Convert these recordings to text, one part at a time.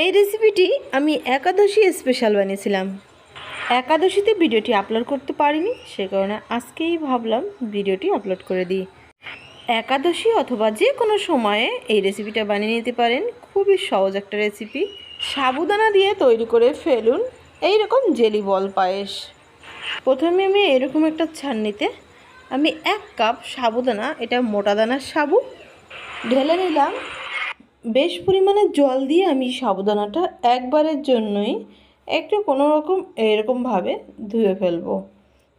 এই রেসিপিটি আমি একাদশী স্পেশাল বানিয়েছিলাম। একাদশীতে ভিডিওটি আপলোড করতে পারিনি, সে কারণে আজকেই ভাবলাম ভিডিওটি আপলোড করে দিই। একাদশী অথবা যে কোনো সময়ে এই রেসিপিটা বানিয়ে নিতে পারেন, খুবই সহজ একটা রেসিপি সাবুদানা দিয়ে তৈরি করে ফেলুন এই রকম জেলি বল পায়েস। প্রথমে আমি এরকম একটা ছান্নিতে আমি এক কাপ সাবুদানা, এটা মোটা দানার সাবু, ঢেলে নিলাম। বেশ পরিমাণে জল দিয়ে আমি সাবুদানাটা একবারের জন্যই একটু কোনো রকম এরকমভাবে ধুয়ে ফেলব।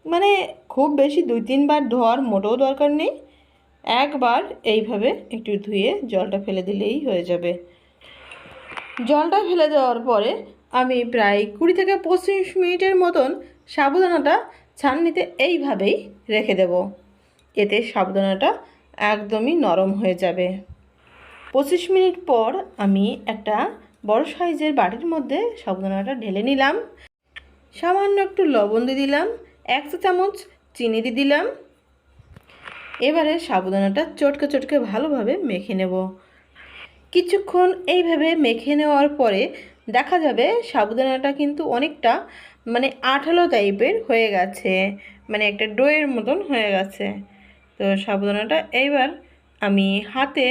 মানে খুব বেশি দুই তিনবার ধোয়ার মোটেও দরকার নেই। একবার এইভাবে একটু ধুয়ে জলটা ফেলে দিলেই হয়ে যাবে। জলটা ফেলে দেওয়ার পরে আমি প্রায় কুড়ি থেকে পঁচিশ মিনিটের মতন সাবুদানাটা ছাননিতে এইভাবেই রেখে দেব। এতে সাবুদানাটা একদমই নরম হয়ে যাবে। পঁচিশ মিনিট পর আমি একটা বড় সাইজের বাটির মধ্যে সাবুদানাটা ঢেলে নিলাম। সামান্য একটু লবণ দিয়ে দিলাম, এক চা চামচ চিনি দিয়ে দিলাম। এবারে সাবুদানাটা চটকে চটকে ভালোভাবে মেখে নেব। কিছুক্ষণ এইভাবে মেখে নেওয়ার পরে দেখা যাবে সাবুদানাটা কিন্তু অনেকটা মানে আঠালো টাইপের হয়ে গেছে মানে একটা ডোয়ের মতন হয়ে গেছে। তো সাবুদানাটা এইবার আমি হাতে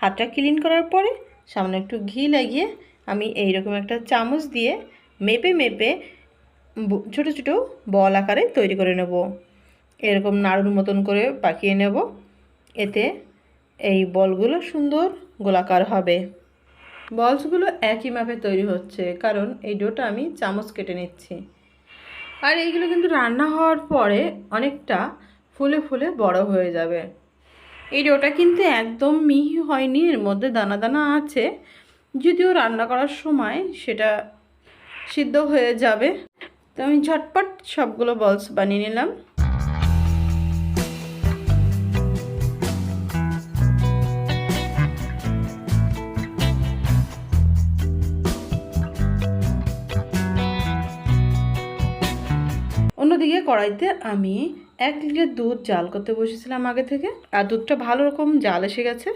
হাতটা ক্লিন করার পরে সামনে একটু ঘি লাগিয়ে আমি এই রকম একটা চামচ দিয়ে মেপে মেপে ছোটো ছোটো বল আকারে তৈরি করে নেব। এরকম নাড়ুর মতন করে পাকিয়ে নেব। এতে এই বলগুলো সুন্দর গোলাকার হবে। বলসগুলো একই মাপে তৈরি হচ্ছে, কারণ এই ডোটা আমি চামচ কেটে নিচ্ছি। আর এইগুলো কিন্তু রান্না হওয়ার পরে অনেকটা ফুলে ফুলে বড় হয়ে যাবে। এই ডোটা কিন্তু একদম মিহি হয়নি, এর মধ্যে দানা দানা আছে। যদিও রান্না করার সময় সেটা সিদ্ধ হয়ে যাবে। তো আমি ঝটপট সবগুলো বলস বানিয়ে নিলাম। অন্যদিকে কড়াইতে আমি এক লিটার দুধ জাল করতে বসেছিলাম আগে থেকে, আর দুধটা ভালো রকম জাল এসে গেছে।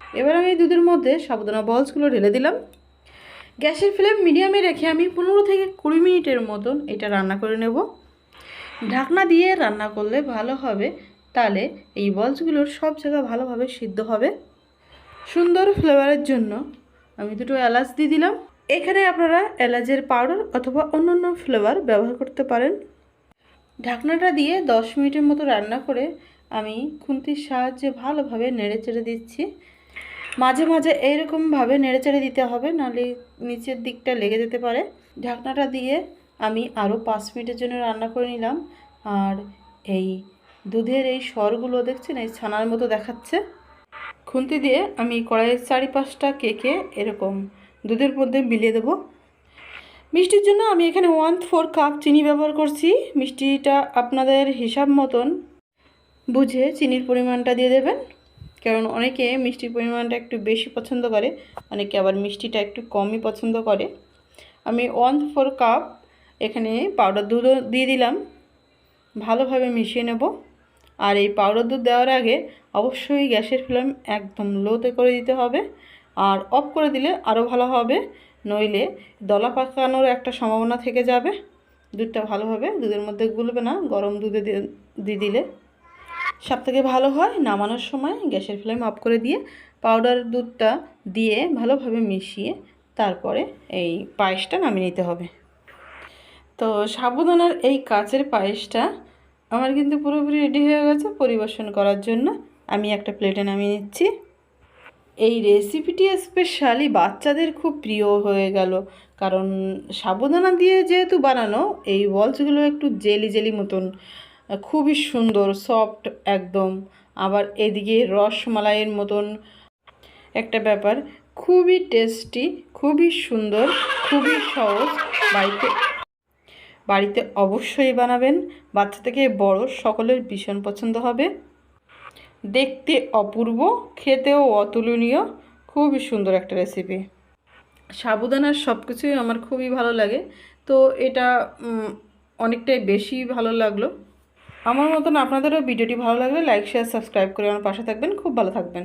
এবার আমি এই দুধের মধ্যে সাবধানা বলসগুলো ঢেলে দিলাম। গ্যাসের ফ্লেম মিডিয়ামে রেখে আমি পনেরো থেকে কুড়ি মিনিটের মতন এটা রান্না করে নেব। ঢাকনা দিয়ে রান্না করলে ভালো হবে, তাহলে এই বলসগুলোর সব জায়গা ভালোভাবে সিদ্ধ হবে। সুন্দর ফ্লেভারের জন্য আমি দুটো এলাচ দিয়ে দিলাম। এখানে আপনারা এলাচের পাউডার অথবা অন্যান্য ফ্লেভার ব্যবহার করতে পারেন। ঢাকনাটা দিয়ে দশ মিনিটের মতো রান্না করে আমি খুন্তির সাহায্যে ভালোভাবে নেড়ে চেড়ে দিচ্ছি। মাঝে মাঝে এইরকমভাবে নেড়ে চেড়ে দিতে হবে, নাহলে নিচের দিকটা লেগে যেতে পারে। ঢাকনাটা দিয়ে আমি আরও পাঁচ মিনিটের জন্য রান্না করে নিলাম। আর এই দুধের এই স্বরগুলো দেখছেন, এই ছানার মতো দেখাচ্ছে। খুন্তি দিয়ে আমি কড়াইয়ের চারিপাশটা কেকে এরকম দুধের মধ্যে মিলিয়ে দেবো। মিষ্টির জন্য আমি এখানে ওয়ান ফোর কাপ চিনি ব্যবহার করছি। মিষ্টিটা আপনাদের হিসাব মতন বুঝে চিনির পরিমাণটা দিয়ে দেবেন। কারণ অনেকে মিষ্টির পরিমাণটা একটু বেশি পছন্দ করে, অনেকে আবার মিষ্টিটা একটু কমই পছন্দ করে। আমি ওয়ান ফোর কাপ এখানে পাউডার দুধও দিয়ে দিলাম। ভালোভাবে মিশিয়ে নেব। আর এই পাউডার দুধ দেওয়ার আগে অবশ্যই গ্যাসের ফ্লেম একদম লোতে করে দিতে হবে। আর অফ করে দিলে আরও ভালো হবে। নইলে দলা পাকানোর একটা সম্ভাবনা থেকে যাবে। দুধটা ভালোভাবে, দুধের মধ্যে গুলবে না, গরম দুধে দিয়ে- দিলে। সব থেকে ভালো হয় নামানোর সময় গ্যাসের ফ্লেম অফ করে দিয়ে পাউডার দুধটা দিয়ে ভালোভাবে মিশিয়ে তারপরে এই পায়েসটা নামিয়ে নিতে হবে। তো সাবুদানার এই কাচের পায়েসটা আমার কিন্তু পুরোপুরি রেডি হয়ে গেছে পরিবেশন করার জন্য। আমি একটা প্লেটে নামিয়ে নিচ্ছি। এই রেসিপিটি স্পেশালি বাচ্চাদের খুব প্রিয় হয়ে গেল। কারণ সাবুদানা দিয়ে যেহেতু বানানো, এই বলসগুলো একটু জেলি জেলি মতন, খুবই সুন্দর সফট একদম। আবার এদিকে রসমালাইয়ের মতন একটা ব্যাপার, খুবই টেস্টি খুবই সুন্দর, খুবই সহজ। বাড়িতে বাড়িতে অবশ্যই বানাবেন। বাচ্চা থেকে বড় সকলের ভীষণ পছন্দ হবে। দেখতে অপূর্ব, খেতেও অতুলনীয়, খুবই সুন্দর একটা রেসিপি সাবুদানার সব কিছুই আমার খুবই ভালো লাগে, তো এটা অনেকটাই বেশি ভালো লাগল। আমার মতন আপনাদেরও ভিডিওটি ভালো লাগলে লাইক শেয়ার সাবস্ক্রাইব করে আমার পাশে থাকবেন, খুব ভালো থাকবেন।